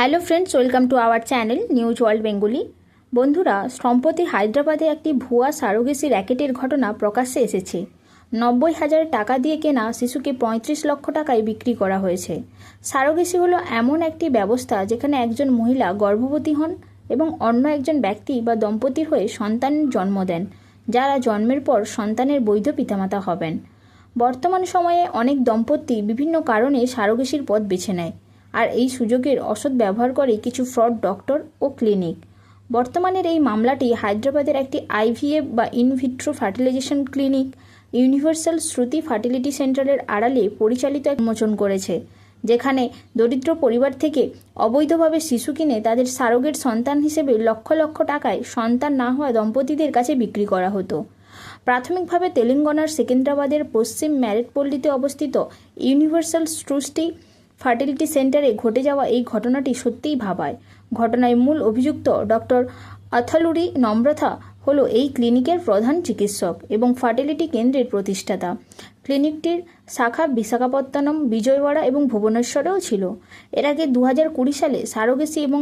Hello friends welcome to our channel news world Bengali বন্ধুরা, সম্প্রতি হায়দ্রাবাদে একটি ভুয়া সারোগেসি র্যাকেটের ঘটনা প্রকাশ্যে এসেছে। নব্বই হাজার টাকা দিয়ে কেনা শিশুকে পঁয়ত্রিশ লক্ষ টাকায় বিক্রি করা হয়েছে। সারোগেসি হলো এমন একটি ব্যবস্থা যেখানে একজন মহিলা গর্ভবতী হন এবং অন্য একজন ব্যক্তি বা দম্পতির হয়ে সন্তান জন্ম দেন, যারা জন্মের পর সন্তানের বৈধ পিতামাতা হবেন। বর্তমান সময়ে অনেক দম্পতি বিভিন্ন কারণে সারোগেসির পথ বেছে নেয়। আর এই সুযোগের অসৎ ব্যবহার করে কিছু ফ্রড ডক্টর ও ক্লিনিক। বর্তমানের এই মামলাটি হায়দ্রাবাদের একটি আইভিএফ বা in vitro fertilization clinic, Universal Shruti fertility সেন্টারের আড়ালে পরিচালিত এক মোচন করেছে, যেখানে দরিদ্র পরিবার থেকে অবৈধভাবে শিশু কিনে তাদের সারোগেট সন্তান হিসেবে লক্ষ লক্ষ টাকায় সন্তান না হওয়া দম্পতিদের কাছে বিক্রি করা হতো। প্রাথমিকভাবে তেলেঙ্গানার সেকেন্দ্রাবাদের পশ্চিম ম্যারেটপল্লিতে অবস্থিত ইউনিভার্সাল স্ট্রুস্টি ফার্টিলিটি সেন্টারে ঘটে যাওয়া এই ঘটনাটি সত্যিই ভাবায়। ঘটনায় মূল অভিযুক্ত ডক্টর আথালুরি নম্রথা হলো এই ক্লিনিকের প্রধান চিকিৎসক এবং ফার্টিলিটি কেন্দ্রের প্রতিষ্ঠাতা। ক্লিনিকটির শাখা বিশাখাপত্তনম, বিজয়ওয়াড়া এবং ভুবনেশ্বরেও ছিল। এর আগে দু সালে সারোগেসি এবং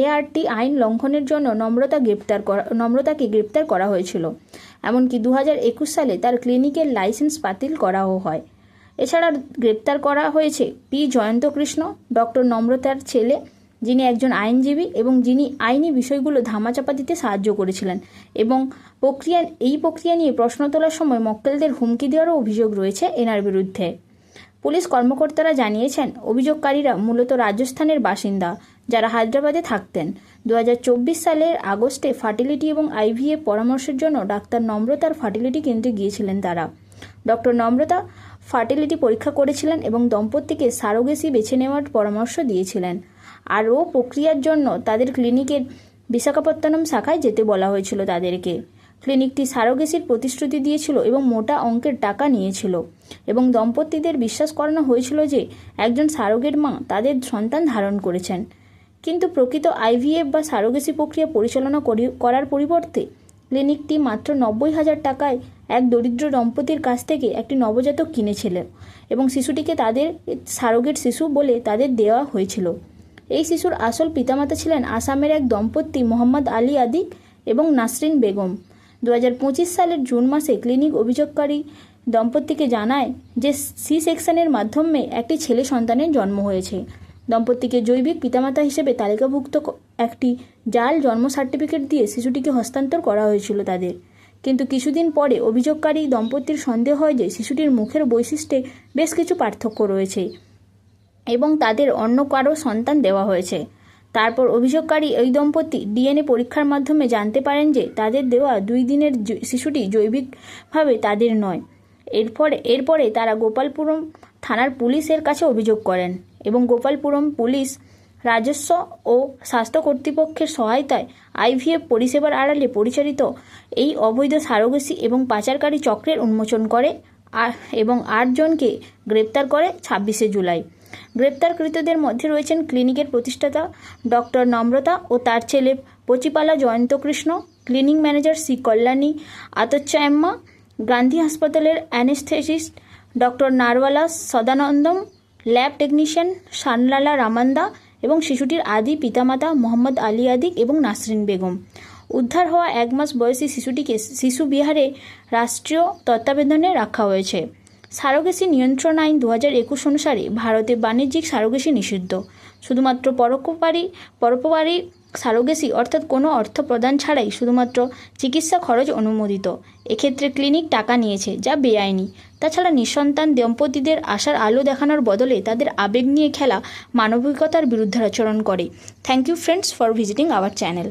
এআরটি আইন লঙ্ঘনের জন্য নম্রতা গ্রেপ্তার করা, নম্রতাকে গ্রেপ্তার করা হয়েছিল। এমনকি দু সালে তার ক্লিনিকের লাইসেন্স বাতিল করাও হয়। এছাড়া গ্রেপ্তার করা হয়েছে পি জয়ন্ত কৃষ্ণ ডক্টর নম্রতার ছেলে, যিনি একজন আইনজীবী এবং যিনি আইনি বিষয়গুলো ধামাচাপা দিতে সাহায্য করেছিলেন। এবং প্রক্রিয়া, এই প্রক্রিয়া নিয়ে প্রশ্ন তোলার সময় মক্কেলদের হুমকি দেওয়ারও অভিযোগ রয়েছে এনার বিরুদ্ধে। পুলিশ কর্মকর্তারা জানিয়েছেন, অভিযোগকারীরা মূলত রাজস্থানের বাসিন্দা যারা হায়দ্রাবাদে থাকতেন। দু হাজার চব্বিশ সালের আগস্টে ফার্টিলিটি এবং আইভিএ পরামর্শের জন্য ডাক্তার নম্রতার ফার্টিলিটি কেন্দ্রে গিয়েছিলেন তারা। ডক্টর নম্রতা ফার্টিলিটি পরীক্ষা করেছিলেন এবং দম্পতিকে সারোগেসি বেছে নেওয়ার পরামর্শ দিয়েছিলেন। আরও প্রক্রিয়ার জন্য তাদের ক্লিনিকের বিশাখাপত্তনম শাখায় যেতে বলা হয়েছিল তাদেরকে। ক্লিনিকটি সারোগেসির প্রতিশ্রুতি দিয়েছিল এবং মোটা অঙ্কের টাকা নিয়েছিল এবং দম্পতিদের বিশ্বাস করানো হয়েছিল যে একজন সারোগের মা তাদের সন্তান ধারণ করেছেন। কিন্তু প্রকৃত আইভিএফ বা সারোগেসি প্রক্রিয়া পরিচালনা করি- করার পরিবর্তে ক্লিনিকটি মাত্র নব্বই হাজার টাকায় এক দরিদ্র দম্পতির কাছ থেকে একটি নবজাতক কিনেছিল এবং শিশুটিকে তাদের সারোগেট শিশু বলে তাদের দেওয়া হয়েছিল। এই শিশুর আসল পিতামাতা ছিলেন আসামের এক দম্পতি মোহাম্মদ আলী আদিক এবং নাসরিন বেগম। দু পঁচিশ সালের জুন মাসে ক্লিনিক অভিযোগকারী দম্পতিকে জানায় যে সি সেকশনের মাধ্যমে একটি ছেলে সন্তানের জন্ম হয়েছে। দম্পতিকে জৈবিক পিতামাতা হিসেবে তালিকাভুক্ত একটি জাল জন্ম সার্টিফিকেট দিয়ে শিশুটিকে হস্তান্তর করা হয়েছিল তাদের। কিন্তু কিছুদিন পরে অভিযোগকারী দম্পতির সন্দেহ হয় যে শিশুটির মুখের বৈশিষ্ট্যে বেশ কিছু পার্থক্য রয়েছে এবং তাদের অন্য কারও সন্তান দেওয়া হয়েছে। তারপর অভিযোগকারী এই দম্পতি ডিএনএ পরীক্ষার মাধ্যমে জানতে পারেন যে তাদের দেওয়া দুই দিনের শিশুটি জৈবিকভাবে তাদের নয়। এরপরে এরপরে তারা গোপালপুরম থানার পুলিশের কাছে অভিযোগ করেন এবং গোপালপুরম পুলিশ রাজস্ব ও স্বাস্থ্য কর্তৃপক্ষের সহায়তায় আইভিএফ পরিষেবার আড়ালে পরিচালিত এই অবৈধ সারোগেসি এবং পাচারকারী চক্রের উন্মোচন করে এবং আটজনকে গ্রেপ্তার করে ছাব্বিশে জুলাই। গ্রেপ্তারকৃতদের মধ্যে রয়েছেন ক্লিনিকের প্রতিষ্ঠাতা ডক্টর নম্রতা ও তার ছেলে Pachipala Jayantakrishna, clinic manager C Kalyani আতচ্চায়ম্মা Gandhi হাসপাতালের anaesthetist doctor Narwala Sadanandam, lab technician সানলালা রামান্দা এবং শিশুটির আদি পিতামাতা মোহাম্মদ আলী আদিক এবং নাসরিন বেগম। উদ্ধার হওয়া এক মাস বয়সী শিশুটিকে শিশু বিহারে রাষ্ট্রীয় তত্ত্বাবধানে রাখা হয়েছে। সারোগেসি নিয়ন্ত্রণ আইন দু হাজার একুশ অনুসারে ভারতে বাণিজ্যিক সারোগেসি নিষিদ্ধ। শুধুমাত্র পরোপকারী পরোপকারী সারোগেসি অর্থাৎ কোনো অর্থ প্রদান ছাড়াই শুধুমাত্র চিকিৎসা খরচ অনুমোদিত। এক্ষেত্রে ক্লিনিক টাকা নিয়েছে, যা বেআইনি। তাছাড়া নিঃসন্তান দম্পতিদের আশার আলো দেখানোর বদলে তাদের আবেগ নিয়ে খেলা মানবিকতার বিরুদ্ধে আচরণ করে। Thank you friends for visiting our channel